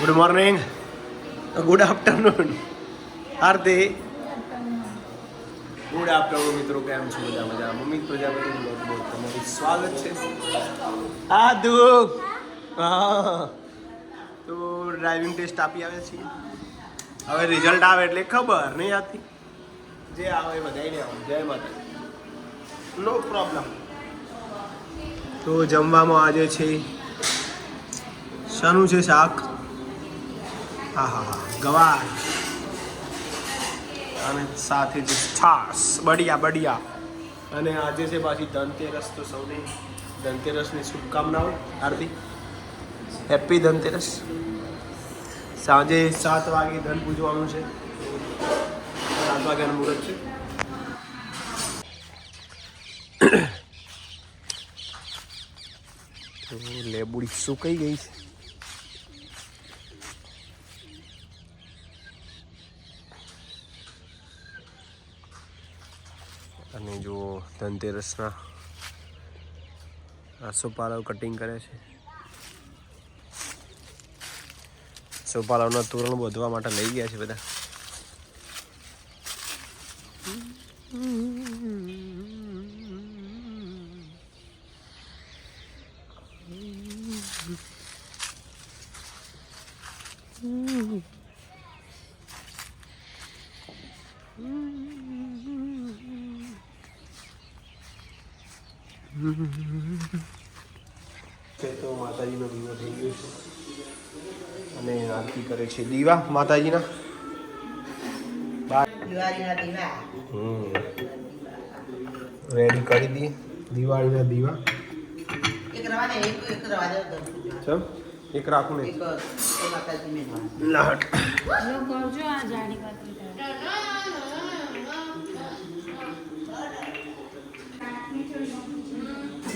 Good morning good afternoon Aarti. Good afternoon મિત્રો. કેમ છો? બધા મજા. મમ્મી પ્રજાપતિ બહુ તમારું સ્વાગત છે. આદુ હા. તો ડ્રાઇવિંગ ટેસ્ટ આપી આવ્યા છીએ. હવે રિઝલ્ટ આવે એટલે ખબર નહીં આવતી. જે આવે બધાને આવું. જય માતા નો પ્રોબ્લેમ તો જમવામાં આજે છે શાનું છે શાક? હા હા હા. ગવાર. અને સાથે છે છાસ બઢિયા બઢિયા. અને આજે છે પાછી ધનતેરસ, તો સૌને ધનતેરસની શુભકામનાઓ. હાર્દિક, હેપી ધનતેરસ. સાંજે સાત વાગે ધન પૂજવાનું છે. સાત વાગ્યાનું મુહૂર્ત છે. લેબુડી સુકાઈ ગઈ છે અને જો ધનતેરસના આસોપાલવ કટિંગ કરે છે. આસોપાલવના તોરણ બોધવા માટે લઈ ગયા છે બધા. છે તો માતાજીનો દીવો થઈ ગયો છે. અને આરતી કરે છે. દીવા માતાજીના? દિવાળીના દીવા. હમ. રેડી કરી દઈએ દિવાળીના દીવા. એક રાખું ને એક એ માતાજી ને રવા. લાટ જો કરજો આ જાડી પાતળી થાય. લાવવાનું. આવા પાતળી નહીં. તો આપણે ચાલે, ચાલે. ચમચી લેતા આયા. એ રીંગ કરી થાળી લે ને કે વેવા જશે ખોટું ઢોળો ઢોળો ને તો વધુ ના આવે. લાય દે. થાળ લાય ને એક ચમચી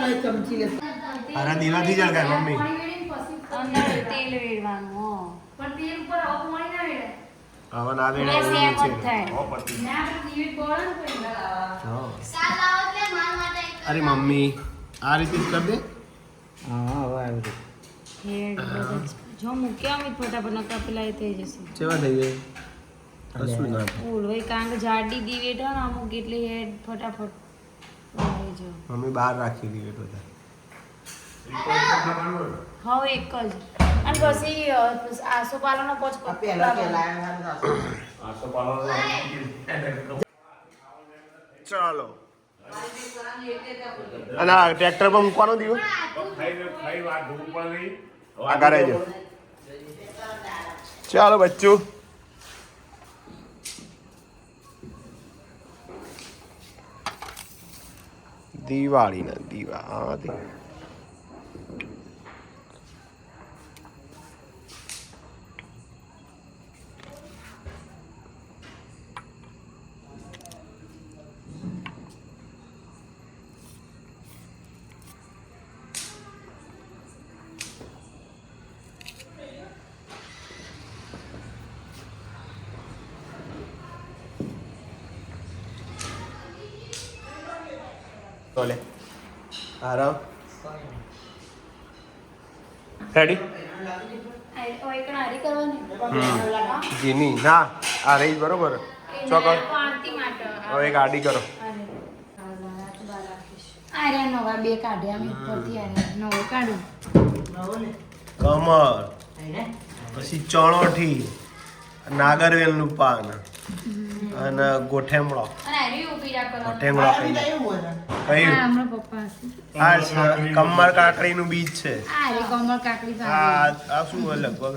લેતા અરે દીવાથી જળગાય મમ્મી અંદર તેલ વેડવાનું હો. પણ તેલ ઉપર આવું પાણી ના વેડે. હવે ના વેળા સેમ છે થાય. હો, ના દીવે બળે ને પછી. હા. અરે મમ્મી આ રીતે જ કરી દે હવે બધા જ. જો મૂક્યા અમે ફટાફટ નકા પેલા એ થઈ જશે. કેવા થઈ જાય કશું ના થાય. ઓલવાય કારણ કે જાડી દીવે તો ને અમુક એટલે હેડ ફટાફટ જો. મમ્મી બહાર રાખી દીધી બધા. હા એક જ. અને પછી આસોપાલવનો પોચ પેલા પહેલા ચાલો. અને ટ્રેક્ટર પર મૂકવાનો દીવો આગળ રહેજો ચાલો બચ્ચું દિવાળીના દીવા હા દી બોલે આરામ રેડી જીની ના આ રહી બરોબર ચોકડ હવે એક આડી કરો કમર પછી ચણોઠી નાગરવેલનું પાન અને કરો ગોઠેમળો કઈ કયું આ કમળ કમર કાકડીનું બીજ છે. આ રે કમળ કાકડી આ શું હોય લગભગ?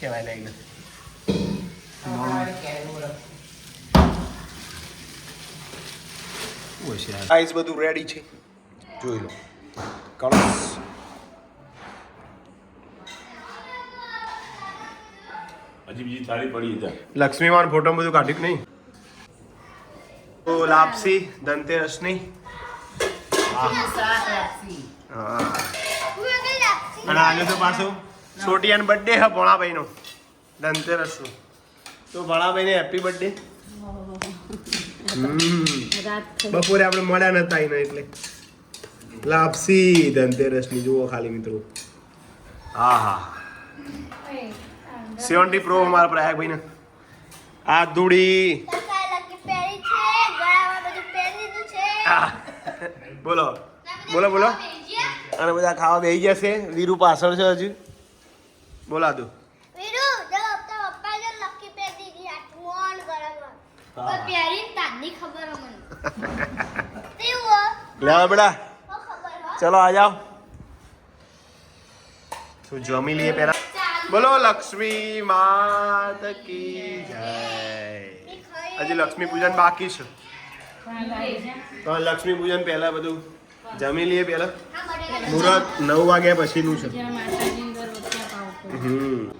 કેવાય લઈ આઈસ બધું રેડી છે. જોઈ લો. કળશ હજી બીજી થાળી પડી છે લક્ષ્મીવાન ફોટો બધું કાઢી કે નહીં? તો લાપસી, ધનતેરસની. હા. અને આજે તો પાછું સોટિયાન બર્થડે હે ભોળાભાઈનો. ધનતેરસનું. તો ભોળાભાઈને હેપી બર્થડે બપોરે આપણે મળ્યા નતા એને એટલે. લાપસી, ધનતેરસની. જુઓ ખાલી મિત્રો. હા હા. સેવન્ટી પ્રો મારા પ્રયાગભાઈ ને આ ધૂળી. બોલો. બોલો બોલો. અને બધા ખાવા બેસી જશે વીરુ પાછળ છે હજુ. બોલા તું લેવા બેટા. ચલો આ જાઓ. તો જમી લઈએ પહેલા? બોલો લક્ષ્મી માત કી જય. હજી લક્ષ્મી પૂજન બાકી છે. તો લક્ષ્મી પૂજન પહેલા બધું જમી લઈએ પહેલા. મુહૂર્ત નવ વાગ્યા પછીનું છે. હમ.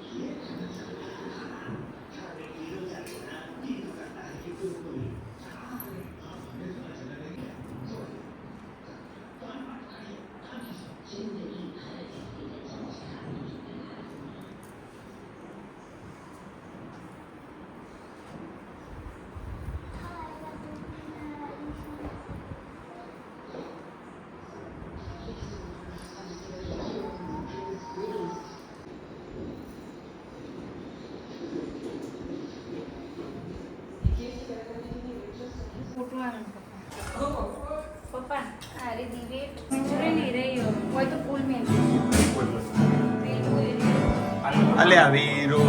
અલે આ વીરો.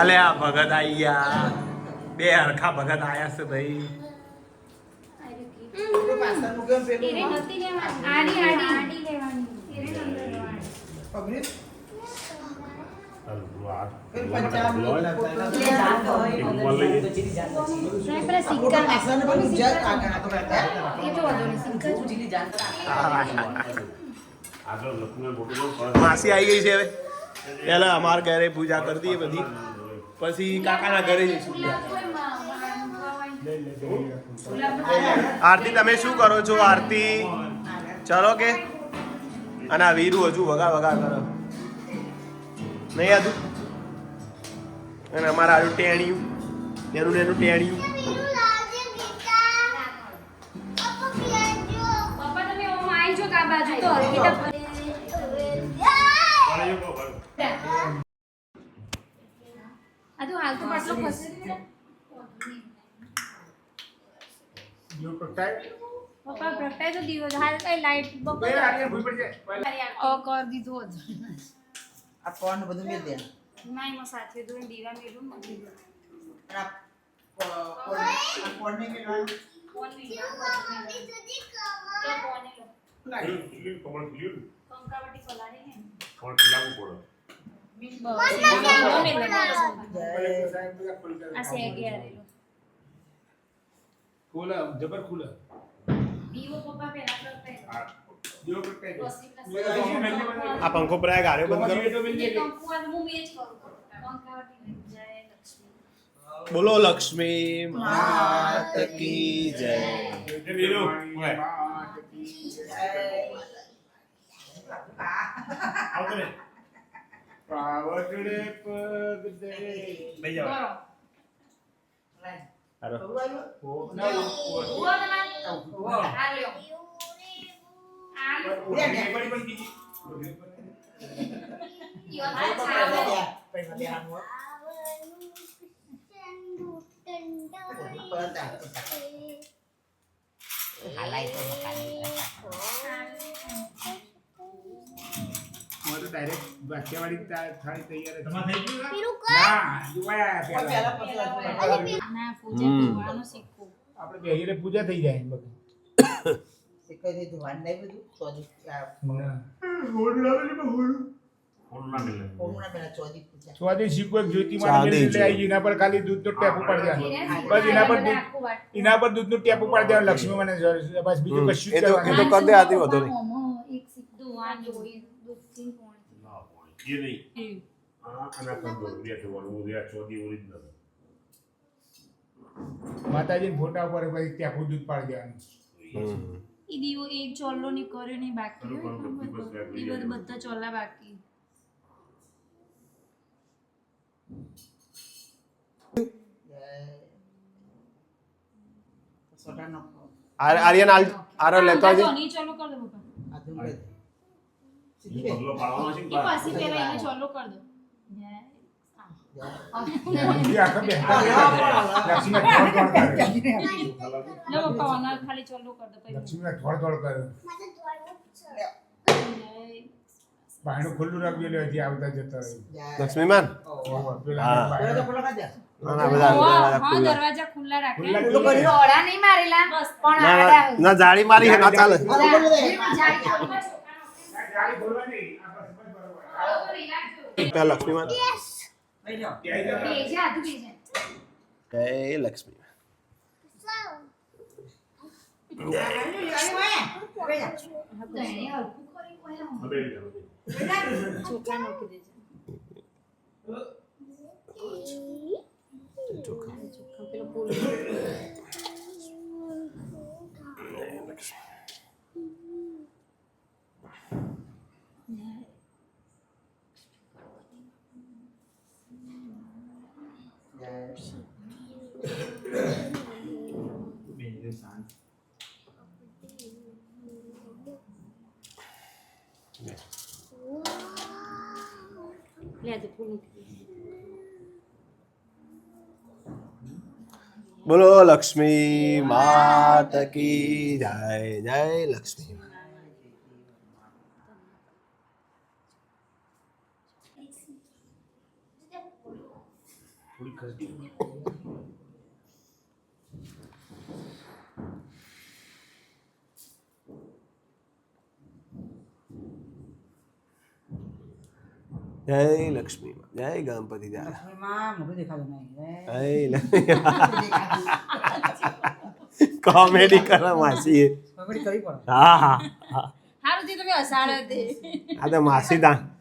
અલે આ ભગત આઈ ગયા બે હરખા ભગત આયા છે ભાઈ. સિક્કા માસી આવી ગઈ છે હવે. પેલા અમાર ઘરે પૂજા કરતી બધી. પછી કાકાના ઘરે જઈશું. આરતી, તમે શું કરો છો, આરતી? ચલો કે. અને આ વીરુ હજુ વગા વગા કરો. નહીં હતું અને અમારા આડું ટેણિયું. એનું નેનું ટેણિયું. આ તો હાલ તો પાટલો ખસે પપ્પા પ્રગટાય તો દિવસ હાલ કઈ લાઈટ બપોર ઓ કર દીધો જ આ કોણ ને બધું મેલ દે ના એમાં સાથે જોઈને દીવા મેલું નથી અને આ કોણ ને મેલવાનું? ફોન મેલું તો ફોન એલો ખીલ્યું, ખીલ્યું, કમળ ખીલ્યું ને? કંકાવટી પલાળી ને પણ ખીલાવવું પડે. જબર ખુલા આ પંખો પર ગાડ્યો બંધ કરો બોલો, લક્ષ્મી માત કી જય આવતો ને. પાવડે પગ દે લઈ જાઓ. હારો. ખબર આવ્યું? ના ઉવો તમારે આ લ્યો આ બે બે. પડી પડી બીજી યો આ બે છાવો બે. પૈસા બે હાથ મોઢ. પરત આ. આ લાઈટો ખાલી. મારે ડાયરેક્ટ વાક્યવાળી થાળી તૈયાર છે. આપણે બેહીને પૂજા થઈ જાય લક્ષ્મી મને બસ બીજું કશું એક સીધું ये नहीं આના કંટ્રોલ બે છે વળવું રહ્યા ચોદી ઓરિજિનલ માતાજીને ફોટા ઉપર પછી ત્યાં ખુદ દૂધ પાડી દેવાનું. એ દીવો એક ચોલ્લો ની કર્યો ની બાકી એ બધું. બધા ચોલ્લા બાકી. આર્યન આરો લેતો આજે ચાલુ કર દે બાપા પગલો પાડવાનો છે ને પછી પેલા એને કર દો. બાયણું ખુલ્લું રાખજો એટલે હજી આવતા જતા લક્ષ્મીમાન? ના જાળી મારી ના ચાલે. પેલા આધુ બેજા જય લક્ષ્મી. ચોખા પેલો ફૂલ બોલો લક્ષ્મી માત કી જય જય લક્ષ્મી જય લક્ષ્મી. જય ગણપતિ કોમેડી કરો માસી. હા હા હા. હારું તમે અસાડે તે. આ તો માસી તા?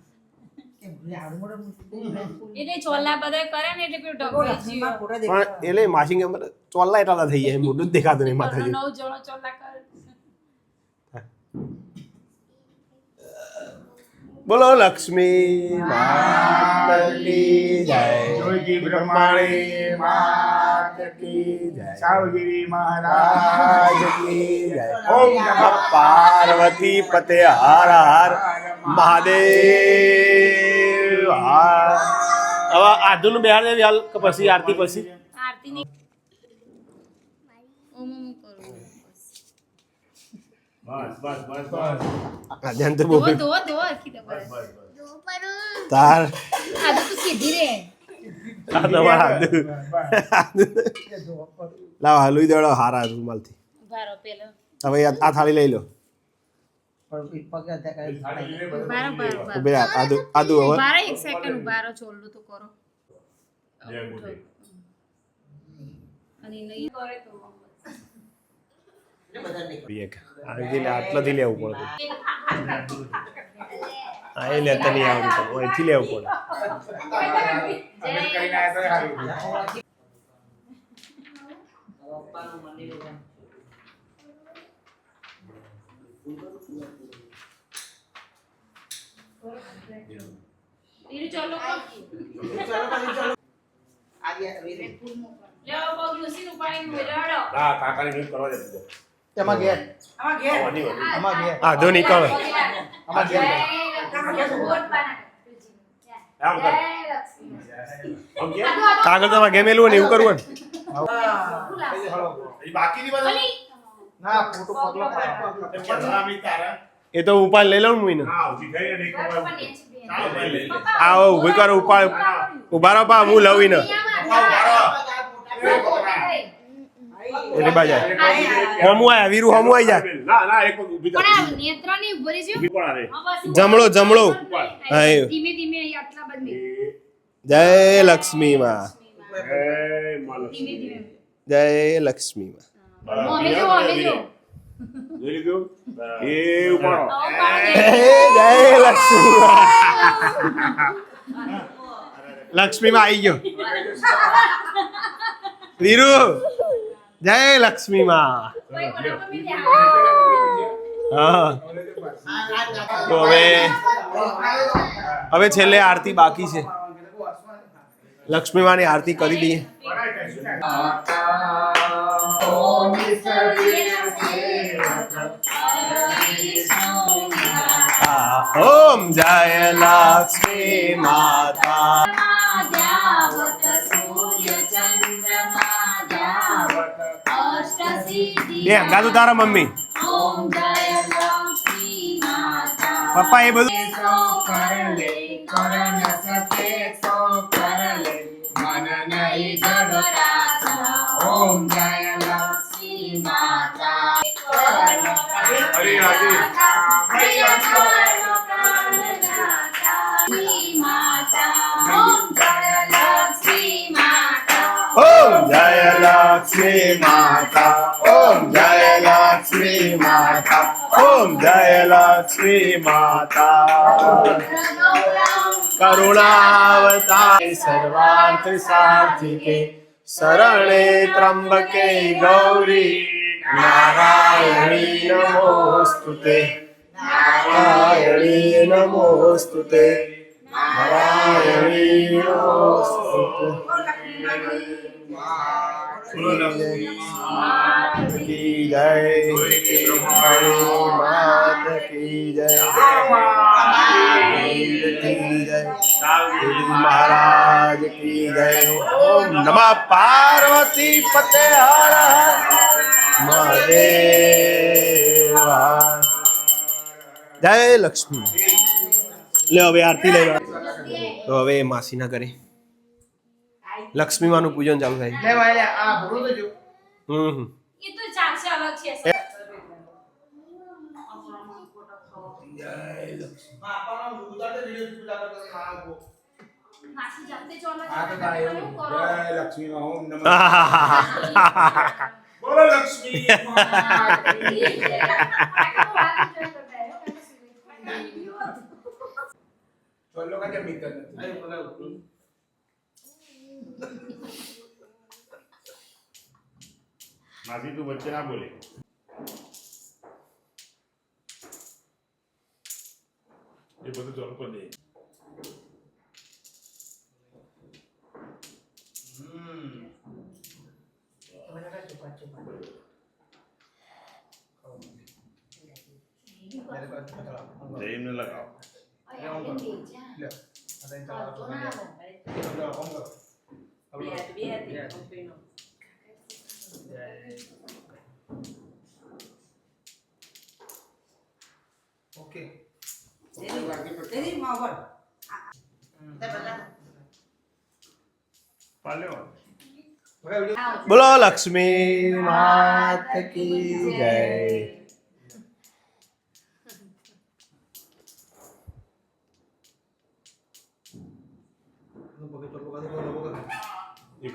એટલે આડું મોઢું મૂકી દે. એટલે ચોલા બધા કરે ને એટલે પેલું ડગો લક્ષ્મીમાં પણ એટલે માસી કે ચોલ્લા એટલા થઈ જાય મોઢું જ દેખાતું નહીં માથાજી નવ જણો ચોલા કરે બોલો લક્ષ્મી માતની જય જોગી બ્રહ્માણી માત કી જય. સાવગીરી મહારાજ કી જય. ઓમ નમઃ પાર્વતી પતે હર હર મહાદેવ હર. હવે આધુન બિહાર દેવી હાલ કે પછી આરતી પછી? આરતી તાર. આ તો તું સીધી રે. આ તમારા આધુ લાવ હાલુઈ દેડો હારા રૂમાલથી. બારો હવે આ આ થાળી લઈ લો. એક સેકન્ડ બારો છોડલું તો કરો. અને નહીં કરે તો આટલાથી લેવું પડે. હા એ લેતા નહીં આવડતું તો અહીંથી લેવું પડે અમે કરીને આયા તો સારું. પપ્પાનું મંદિર છે. ઈરું ચાલો કર. ચાલો, ચાલો, ચાલો. આજે વીરે. લેવો પગ લૂસીને ઉપાડીને મેળાડો. હા કરવા જતો આમાં ઘેર. આમાં ઘેર. આમાં ઘેર. આમાં? કાગળ તમારે ગેમેલું ને એવું કરવું ને? એ તો ઉપાય લઈ લઉં ને હું ને. આવો ઊભી કરો ઉપાડ ઊભા રહો હું લવી એને. એટલે બાજા હોમું આયા વીરુ હોમું આઈ જાય. ના ના એક થા. જમણો જમણો. ધીમે ધીમે આટલા બધી જય લક્ષ્મી માં જય માં ધીમે. લક્ષ્મી. ધીમે જય લક્ષ્મી માં જોઈ લીધું? એ ઉપાડો. જય લક્ષ્મી માં લક્ષ્મી માં આવી ગયો વીરુ જય લક્ષ્મી માં તો હવે હવે છેલ્લે આરતી બાકી છે. લક્ષ્મી માની આરતી કરી દઈએ પડાય કશું ના. ઓમ વિસર્જન સેવક વિષ્ણુ ઓમ જય લક્ષ્મી માતા ધ્યાવત સૂર્ય ચંદ્રમા ધ્યાવત અષ્ટસિદ્ધિ બે ગાતું તારા મમ્મી ઓમ જય લક્ષ્મી માતા પપ્પા એ બધું મન નહીં ગભરાતા ઓમ જય લક્ષ્મી માતા હરી રાધે. ઓમ જય લક્ષ્મી માતા ઓમ જય લક્ષ્મી માતા ઓમ જય લક્ષ્મી માતા કરુણાવતાર સર્વાર્થ સાર્થિકે શરણે ત્રંબકે ગૌરી નારાયણી નમોસ્તુતે નારાયણી નમોસ્તુતે નારાયણી નમોસ્તુતે की जय ब्रह्मणी मात की जय वीर की जय गुरु महाराज की जय ओम नमः पार्वती पते हर हर મહાદેવા જય લક્ષ્મી લે હવે આરતી લઈ લો. તો હવે માસીના ઘરે લક્ષ્મીમાનું પૂજન ચાલુ થાય લે ભાઈ આ ભરો તો જો હમ હમ એ તો ચાલશે અલગ છે આપવાનો ઉતારતો વિડિયો પૂજા કરતો ના આવો માસી જાતે ચોલા આ તો તારે એવું કરો જય લક્ષ્મી ઓમ નમઃ આહાહાહા. બોલો લક્ષ્મી ચોલ્લો કાજે મિત્ર નથી આયો બોલાવ માસી તું વચ્ચે ના બોલે એ બધું ચાલુ કરી દે જઈને લગાવો લે અરે ચાલો ઓમ કરો ઓકે પાલ્યો હવે વિડિયો બોલો લક્ષ્મી માત કી જય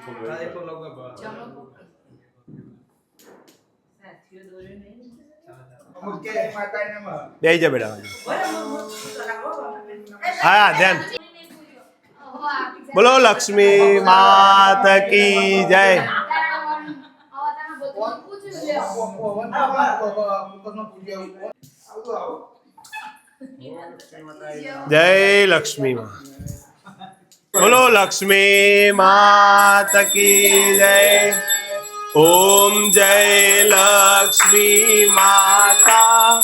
આ એક લોગ બે જા બેટા હા ધ્યાન બોલો લક્ષ્મી માત કી જય જય લક્ષ્મી માં બોલો લક્ષ્મી માત કી જય ઓમ જય લક્ષ્મી માતા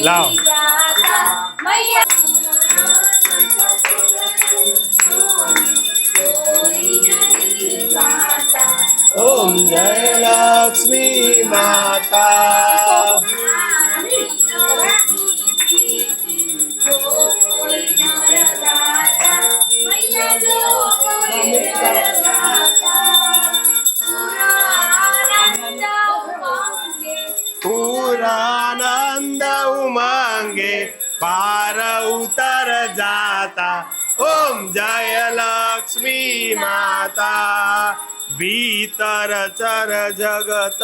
લાવ. ઓમ જય લક્ષ્મી માતા માતા ભીતર ચર જગત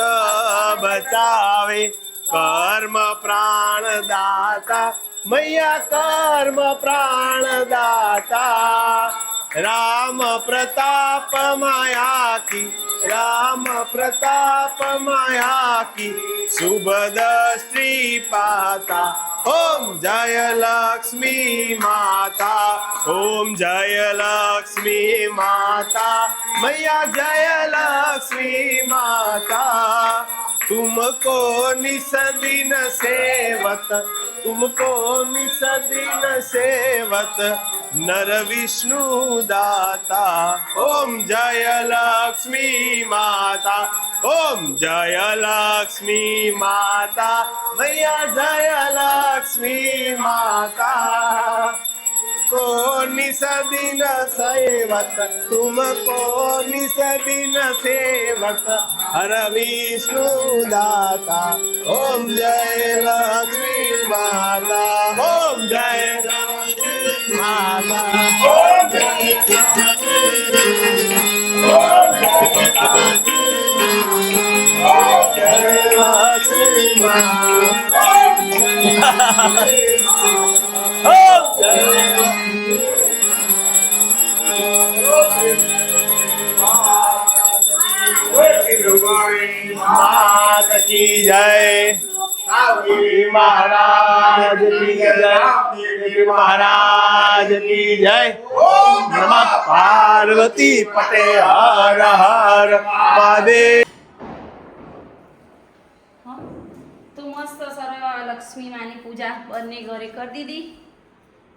બચાવે. કર્મ પ્રાણ દાતા મૈયા કર્મ પ્રાણ દાતા રામ પ્રતાપ માયા કી રામ પ્રતાપ માયા કી શુભ દ્રી પાતા ઓમ જય લક્ષ્મી માતા ઓમ જય લક્ષ્મી માતા મૈયા જય લક્ષ્મી માતા तुमको निस दिन सेवत तुमको निस दिन सेवत नर विष्णु दाता ओम जय लक्ष्मी माता ओम जय लक्ष्मी माता मैया जय लक्ष्मी माता को निस दिन सेवक तुमको निस दिन सेवक हर विष्णु दाता ओम जय लक्ष्मी माता ओम जय लक्ष्मी माता ओम जय ओम जय लक्ष्मी माता ओम जय કી જય? મહારાજ કી જય. મહારાજ કી જય? નમઃ પાર્વતી પતે હર હર પાદે તો મસ્ત સરળ લક્ષ્મી માની પૂજા બંને ઘરે કરી દીધી.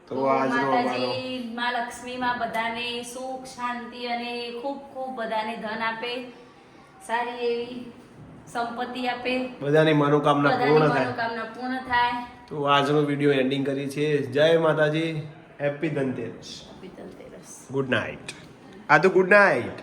તો માતાજી માં લક્ષ્મી માં બધાને સુખ શાંતિ અને ખૂબ ખૂબ બધાને ધન આપે. સારી એવી સંપત્તિ આપે. બધાની મનોકામના પૂર્ણ થાય. મનોકામના પૂર્ણ થાય. તો આજનો વીડિયો એન્ડિંગ કરી છે. જય Mataji. Happy Dhanteras Dhanteras good night આ તો ગુડ નાઇટ